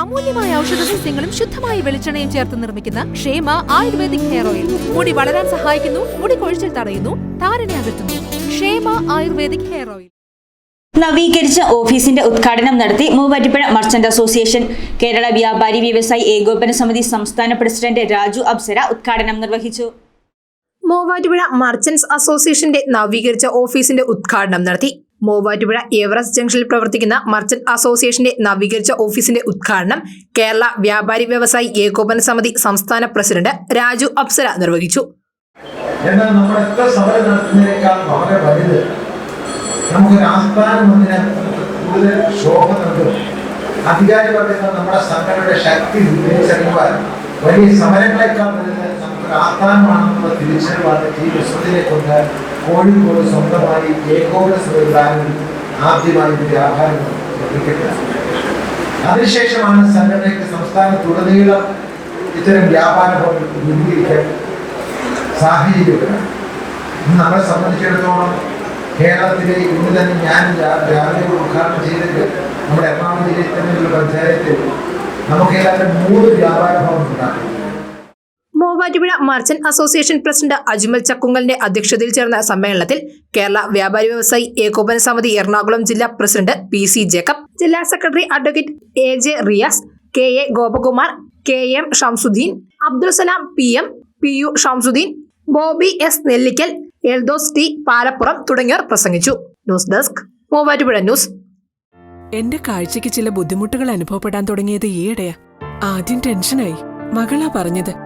അമൂല്യമായ ഔഷധ സസ്യങ്ങളും ശുദ്ധമായ വെളിച്ചെണ്ണയും ചേർത്ത് നിർമ്മിക്കുന്ന ക്ഷേമ ആയുർവേദിക് ഹെയർ ഓയിൽ. മുടി വളരാൻ സഹായിക്കുന്നു മുടി കൊഴിച്ചിൽ തടയുന്നു താരനെ അകറ്റുന്നു. ക്ഷേമ ആയുർവേദിക് ഹെയർ ഓയിൽ. നവീകരിച്ച ഓഫീസിന്റെ ഉദ്ഘാടനം നടത്തി മൂവാറ്റുപുഴ മർച്ചന്റ് അസോസിയേഷൻ കേരള വ്യാപാരി വ്യവസായി ഏകോപന സമിതി സംസ്ഥാന പ്രസിഡന്റ് രാജു അബ്സര ഉദ്ഘാടനം നിർവഹിച്ചു. മൂവാറ്റുപുഴ മർച്ചന്റ്സ് അസോസിയേഷന്റെ നവീകരിച്ച ഓഫീസിന്റെ ഉദ്ഘാടനം നടത്തി മൂവാറ്റുപുഴ എവറസ്റ്റ് ജംഗ്ഷനിൽ പ്രവർത്തിക്കുന്ന മർച്ചന്റ് അസോസിയേഷന്റെ നവീകരിച്ച ഓഫീസിന്റെ ഉദ്ഘാടനം കേരള വ്യാപാരി വ്യവസായി ഏകോപന സമിതി സംസ്ഥാന പ്രസിഡന്റ് രാജു അപ്സര നിർവഹിച്ചു. അധികാരി പറയുന്ന നമ്മുടെ സംഘടനയുടെ ശക്തി വലിയ സമരങ്ങളെക്കാൾ വലുത് ആസ്ഥാനമാണെന്നുള്ള തിരിച്ചറിവാണ് ഈ വിശ്വത്തിനെ കൊണ്ട് കോഴിക്കോട് സ്വന്തമായി ഏകോപന സംവിധാനം ആദ്യമായി ഒരു വ്യാപാരം അതിനുശേഷമാണ് സംഘടനയ്ക്ക് സംസ്ഥാനത്തുടനീളം ഇത്തരം വ്യാപാര ഭവൻ രൂപീകരിക്കാൻ സാഹചര്യത്തിലാണ് ഇന്ന് നമ്മളെ സംബന്ധിച്ചിടത്തോളം കേരളത്തിലെ ഇന്ന് തന്നെ ഞാൻ രാവിലെ ഉദ്ഘാടനം ചെയ്തിട്ട് നമ്മുടെ എറണാകുളം ജില്ലയിൽ തന്നെ ഒരു പഞ്ചായത്തിൽ നമുക്ക് ഏതാണ്ട് മൂന്ന് വ്യാപാര ഭവൻ ഉണ്ടാക്കും Muvattupuzha merchant association president Ajmal ചക്കുങ്ങലിന്റെ അധ്യക്ഷതയിൽ ചേർന്ന സമ്മേളനത്തിൽ കേരള വ്യാപാരി വ്യവസായി ഏകോപന സമിതി എറണാകുളം ജില്ലാ പ്രസിഡന്റ് പി സി ജേക്കബ് ജില്ലാ secretary advocate A J Riyas K A Gopakumar K M Shamsuddin Abdul Salam P M P U Shamsuddin Bobby S Nellikkal Eldhose T Palappuram തുടങ്ങിയവർ പ്രസംഗിച്ചു. News desk Muvattupuzha news. എന്റെ കാഴ്ചയ്ക്ക് ചില ബുദ്ധിമുട്ടുകൾ അനുഭവപ്പെടാൻ തുടങ്ങിയത് ഈയിടെയാ. ആദ്യം ടെൻഷനായി. മകളാ പറഞ്ഞത്.